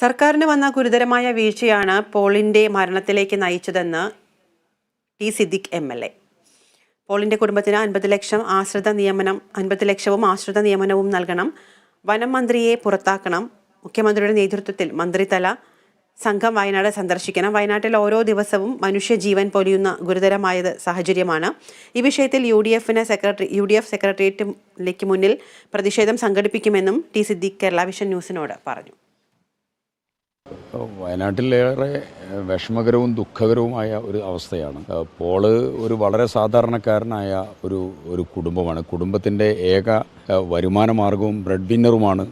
സർക്കാരിന് വന്ന ഗുരുതരമായ വീഴ്ചയാണ് പോളിന്റെ മരണത്തിലേക്ക് നയിച്ചതെന്ന് T Siddique M L A. പോളിന്റെ കുടുംബത്തിന് അൻപത് ലക്ഷം ആശ്രിത നിയമനം അൻപത് ലക്ഷവും ആശ്രിത നിയമനവും നൽകണം. വനം മന്ത്രിയെ പുറത്താക്കണം. മുഖ്യമന്ത്രിയുടെ നേതൃത്വത്തിൽ മന്ത്രിതല സംഘം വയനാട് സന്ദർശിക്കണം. വയനാട്ടിൽ ഓരോ ദിവസവും മനുഷ്യജീവൻ പൊലിയുന്ന ഗുരുതരമായ സാഹചര്യമാണ്. ഈ വിഷയത്തിൽ യു ഡി എഫിന് സെക്രട്ടറി യു ഡി എഫ് സെക്രട്ടേറിയറ്റിലേക്ക് മുന്നിൽ പ്രതിഷേധം സംഘടിപ്പിക്കുമെന്നും ടി സിദ്ദിഖ് കേരള വിഷൻ ന്യൂസിനോട് പറഞ്ഞു. വയനാട്ടിലേറെ വിഷമകരവും ദുഃഖകരവുമായ ഒരു അവസ്ഥയാണ്. പോൾ ഒരു വളരെ സാധാരണക്കാരനായ ഒരു ഒരു കുടുംബമാണ്. കുടുംബത്തിന്റെ ഏക വരുമാന മാർഗവും ബ്രെഡ് വിന്നറുമാണ്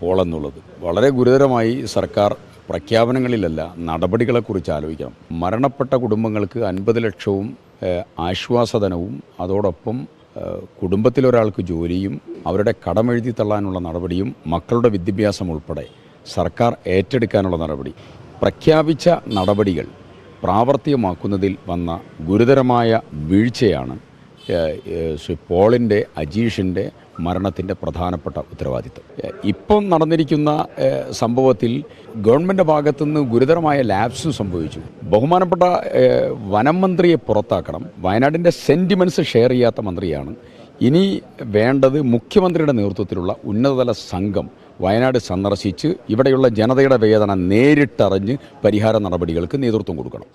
പോളെന്നുള്ളത്. വളരെ ഗുരുതരമായി സർക്കാർ പ്രഖ്യാപനങ്ങളിലല്ല നടപടികളെക്കുറിച്ച് ആലോചിക്കണം. മരണപ്പെട്ട കുടുംബങ്ങൾക്ക് അൻപത് ലക്ഷവും ആശ്വാസധനവും അതോടൊപ്പം കുടുംബത്തിലൊരാൾക്ക് ജോലിയും അവരുടെ കടമെഴുതി തള്ളാനുള്ള നടപടിയും മക്കളുടെ വിദ്യാഭ്യാസം ഉൾപ്പെടെ. സർക്കാർ ഏറ്റെടുക്കാനുള്ള നടപടി. പ്രഖ്യാപിച്ച നടപടികൾ പ്രാവർത്തികമാക്കുന്നതിൽ വന്ന ഗുരുതരമായ വീഴ്ചയാണ് പോളിന്റെ അജീഷിന്റെ മരണത്തിന്റെ പ്രധാനപ്പെട്ട ഉത്തരവാദിത്വം ഏഹ്, ഇപ്പം നടന്നിരിക്കുന്ന സംഭവത്തിൽ ഗവൺമെന്റ് ഭാഗത്തുനിന്ന് ഗുരുതരമായ ലാപ്സും സംഭവിച്ചു. ബഹുമാനപ്പെട്ട വനം മന്ത്രിയെ പുറത്താക്കണം. വയനാടിന്റെ സെന്റിമെന്റ്സ് ഷെയർ ചെയ്യാത്ത മന്ത്രിയാണ്. ഇനി വേണ്ടത് മുഖ്യമന്ത്രിയുടെ നേതൃത്വത്തിലുള്ള ഉന്നതതല സംഘം വയനാട് സന്ദർശിച്ച് ഇവിടെയുള്ള ജനതയുടെ വേദന നേരിട്ടറിഞ്ഞ് പരിഹാര നടപടികൾക്ക് നേതൃത്വം കൊടുക്കണം.